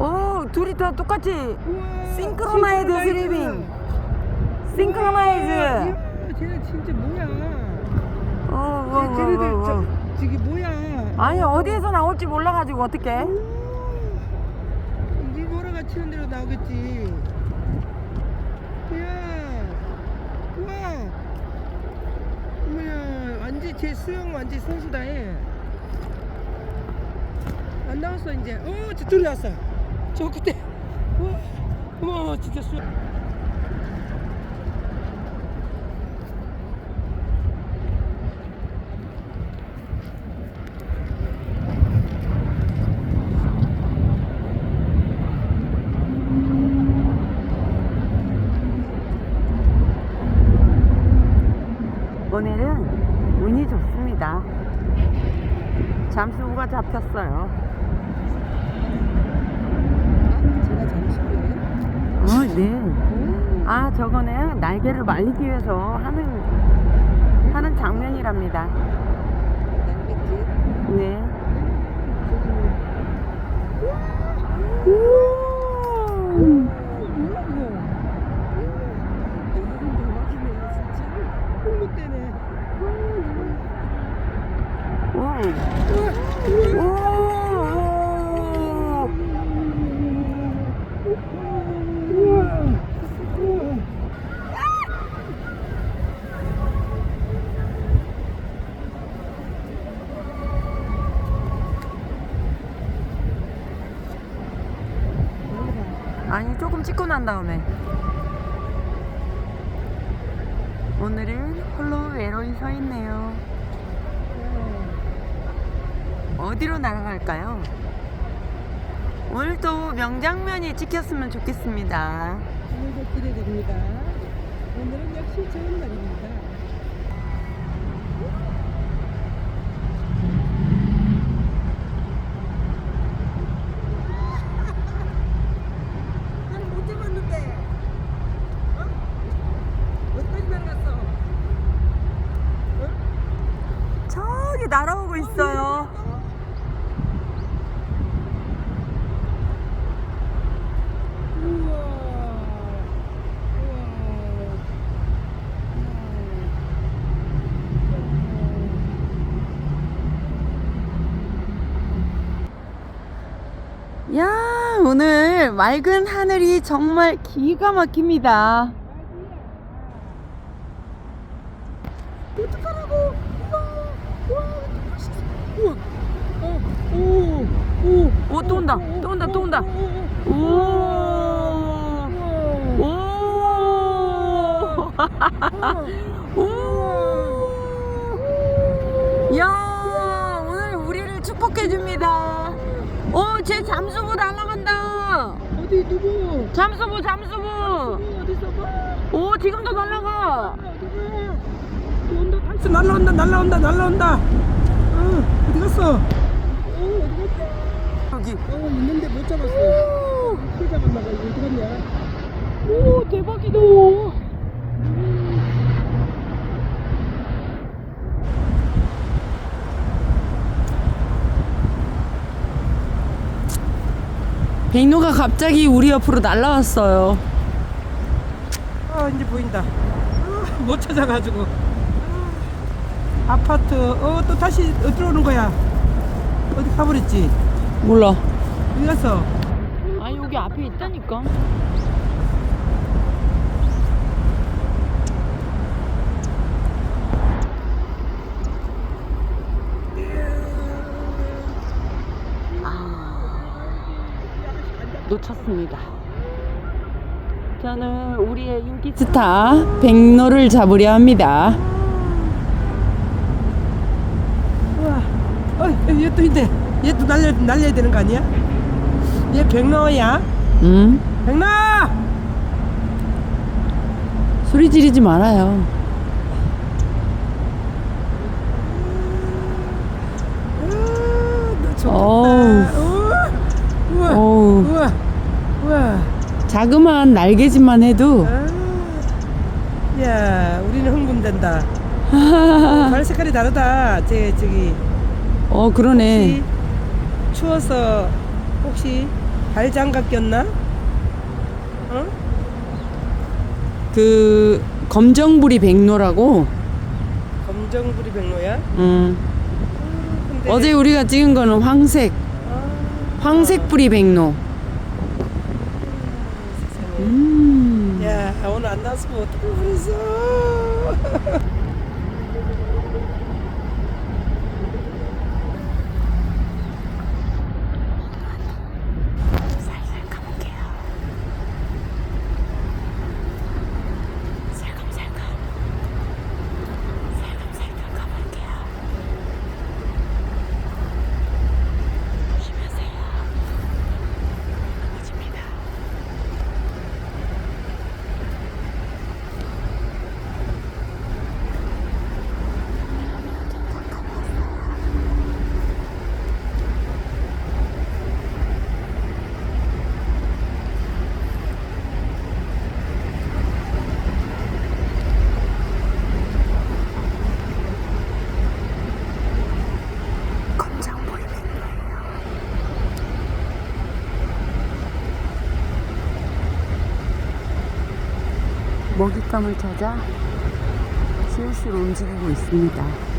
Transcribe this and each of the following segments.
오 둘이 다 똑같이 우와, 싱크로나이즈 스리빙 싱크로나이즈 이야, 쟤네 진짜 뭐야? 어, 어, 쟤- 쟤네들 어, 어, 어. 저, 저기 뭐야? 아니 어디에서 나올지 몰라가지고 어떡해 일본어가 치는 대로 나오겠지. 이야, 우와, 뭐야, 완전 제 수영 완전 선수다 해. 안 나왔어 이제. 어, 나왔어. 저 그때. 우와, 어머, 진짜 수영. 오늘은 운이 좋습니다 잠수부가 잡혔어요 아, 제가 잠시만요. 어, 네. 오. 아, 저거는 날개를 말리기 위해서 하는 하는 장면이랍니다. 네. 뭐야 이거? 오늘은 대박이네 진짜. 홍보 때네. 오. 오. 아니 조금 찍고 난 다음에 오늘은 홀로 외로이 서 있네요. 어디로 날아갈까요? 오늘도 명장면이 찍혔으면 좋겠습니다. 오늘도 기대됩니다. 오늘은 역시 좋은 날입니다. 나는 못 잡았는데. 어? 어디까지 날아갔어? 어? 저기 날아오고 있어요. 우와. 야, 오늘 맑은 하늘이 정말 기가 막힙니다. 어떡하라고? 우와, 멋있어. 우와, 어, 오, 오, 오, 또 온다. 오, 또 온다, 오, 또 온다. 오, 오, 오. 오. 오. 야, 오늘 우리를 축복해 줍니다. 오, 제 잠수부 날아간다. 어디 누구? 잠수부, 잠수부. 누구 어디 있어? 봐. 오, 지금도 날아가. 어디 가? 온다, 다시 날라온다, 날라온다, 날라온다. 어, 어디 갔어? 어, 어디 갔어? 여기. 어, 있는데 못 잡았어. 오, 크 잡았나 봐. 이거 어디 갔냐? 오 대박이다. 백로가 갑자기 우리 옆으로 날라왔어요. 아 이제 보인다. 아, 못 찾아가지고. 아, 아파트. 어 또 다시 어디로 오는 거야? 어디 가버렸지? 몰라. 어디 갔어? 아 여기 앞에 있다니까. 놓쳤습니다. 저는 우리의 인기 스타 백로를 잡으려 합니다. 우와. 어, 얘또 있네. 얘또 날려 날려야 되는 거 아니야? 얘 백로야? 음? 백로! 소리 지르지 말아요. 너 좋겠다. 어우. 우와. 우와. 어우. 우와. 우와. 자그마한 날개짓만 해도 아, 야, 우리는 흥분된다. 발 색깔이 다르다. 제 저기 어 그러네. 혹시 추워서 혹시 발장갑 꼈나? 어? 그 검정부리 백로라고. 검정부리 백로야? 음. 근데 어제 우리가 찍은 거는 황색, 아, 황색 뿌리 백로. 음. 야 오늘 안 나왔으면 어떡할 뻔했어 살살 가볼게요. 살금살금. 살금살금 가볼게요. 조심하세요. 넘어집니다. 검정 보이는 먹잇감을 찾아 슬슬 움직이고 있습니다.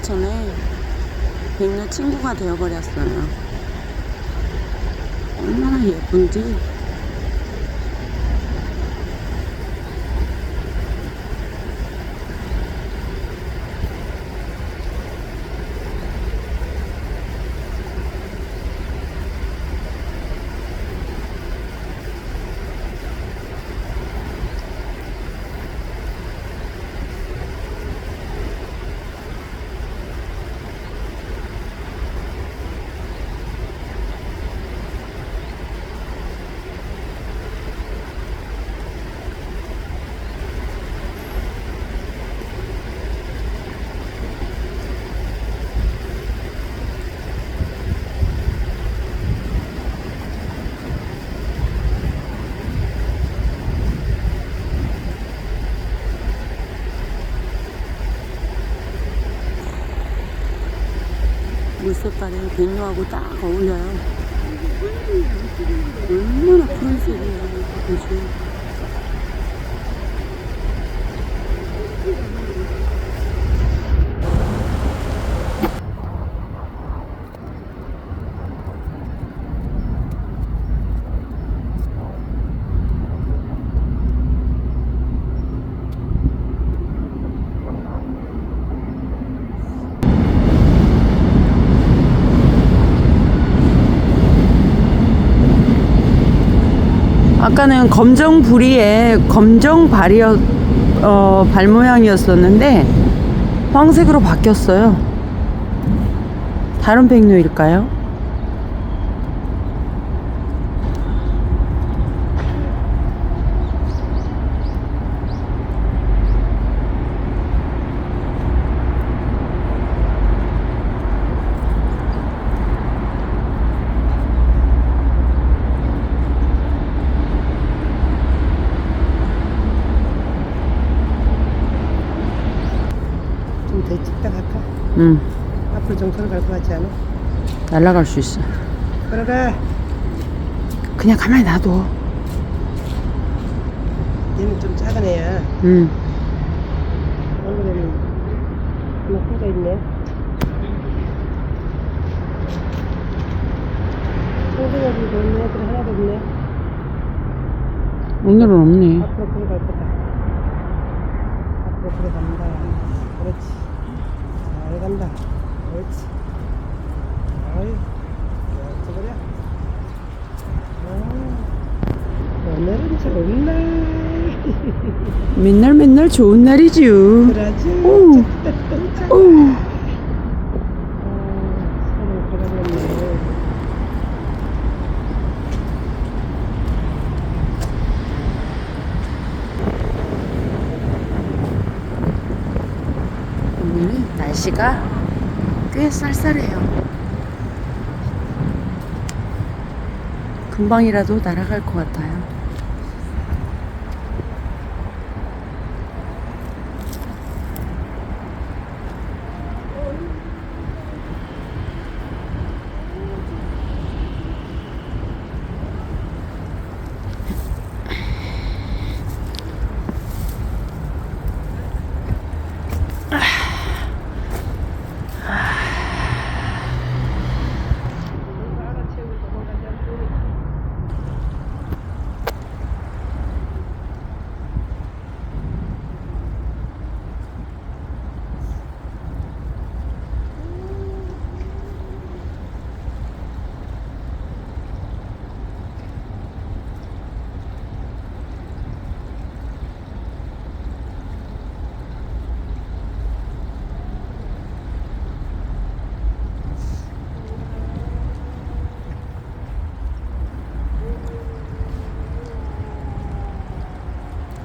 청계천에 백녀 친구가 되어버렸어요. 얼마나 예쁜지. 물색깔이 백로하고 딱 어울려요. 얼마나 푸른색이에요, 그지? 아까는 검정 부리에 검정 발이었 어, 발 모양이었었는데 황색으로 바뀌었어요. 다른 백로일까요? 좀 더 찍다 갈까? 응, 앞으로 정선을 갈것 같지 않아? 날아갈 수 있어. 걸어가 그냥 가만히 놔둬. 얘는 좀 작은 애야 응. 얼굴에는 하나 혼자 있네 청소년이 노는 애들 하나도 없네 오늘은 없네. 앞으로 들어갈 거다. 앞으로 들어간다. 그렇지. 잘 간다. 그렇지. 아유, 저버려. 아, 오늘은 좋은 날. 맨날 맨날 좋은 날이지요. 그러지. 오. 오. 어, 서로 걸어갔네. 오늘은 날씨가 꽤 쌀쌀해요. 금방이라도 날아갈 것 같아요.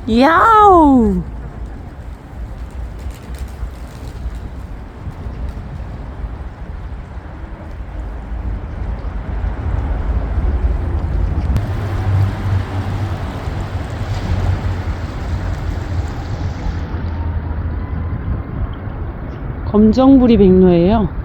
야우! 검정부리 백로예요.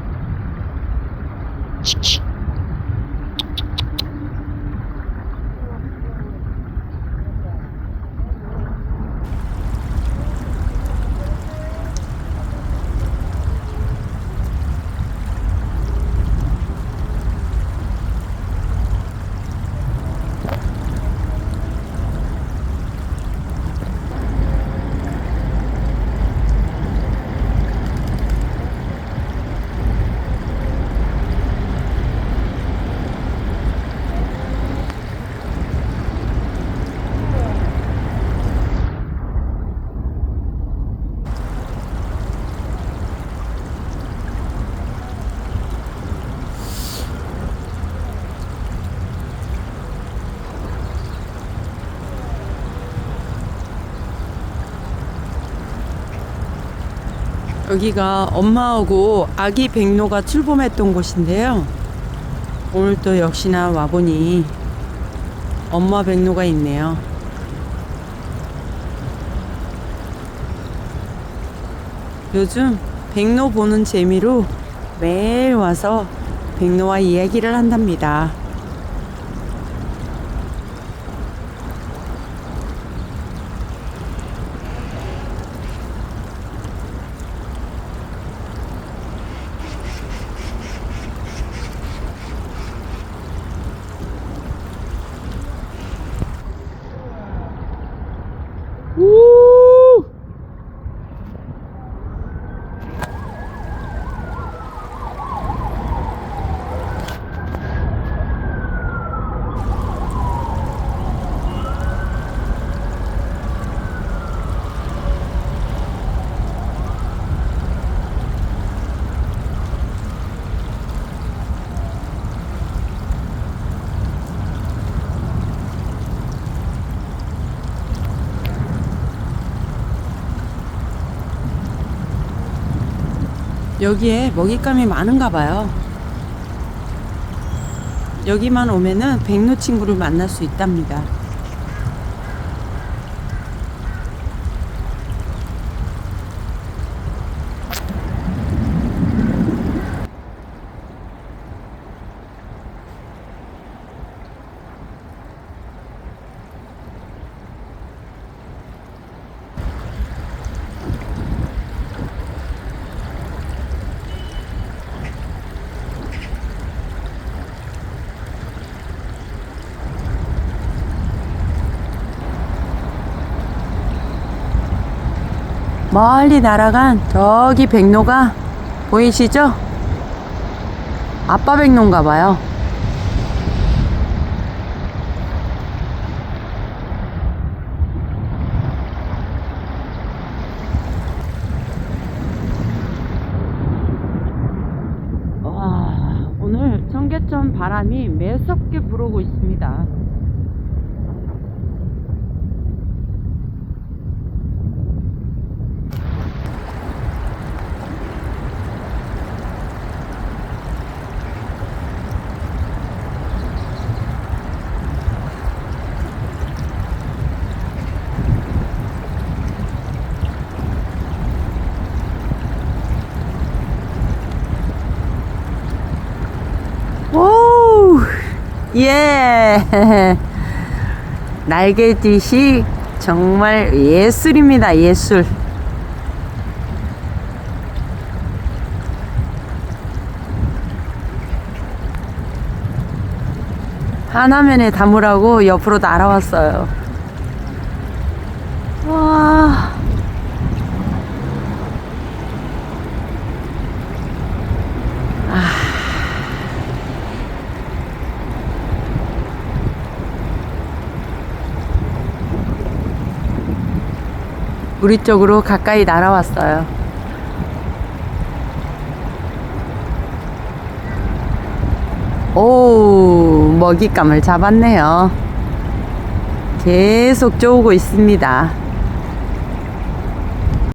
여기가 엄마하고 아기 백로가 출범했던 곳인데요. 오늘 또 역시나 와보니 엄마 백로가 있네요. 요즘 백로 보는 재미로 매일 와서 백로와 이야기를 한답니다. 여기에 먹잇감이 많은가 봐요. 여기만 오면은 백로 친구를 만날 수 있답니다. 멀리 날아간 저기 백로가 보이시죠? 아빠 백로인가 봐요. 와, 오늘 청계천 바람이 매섭게 불어오고 있습니다. 예. 날개짓이 정말 예술입니다, 예술. 하나면에 담으라고 옆으로 날아왔어요. 와. 우리 쪽으로 가까이 날아왔어요. 오, 먹잇감을 잡았네요. 계속 쪼우고 있습니다.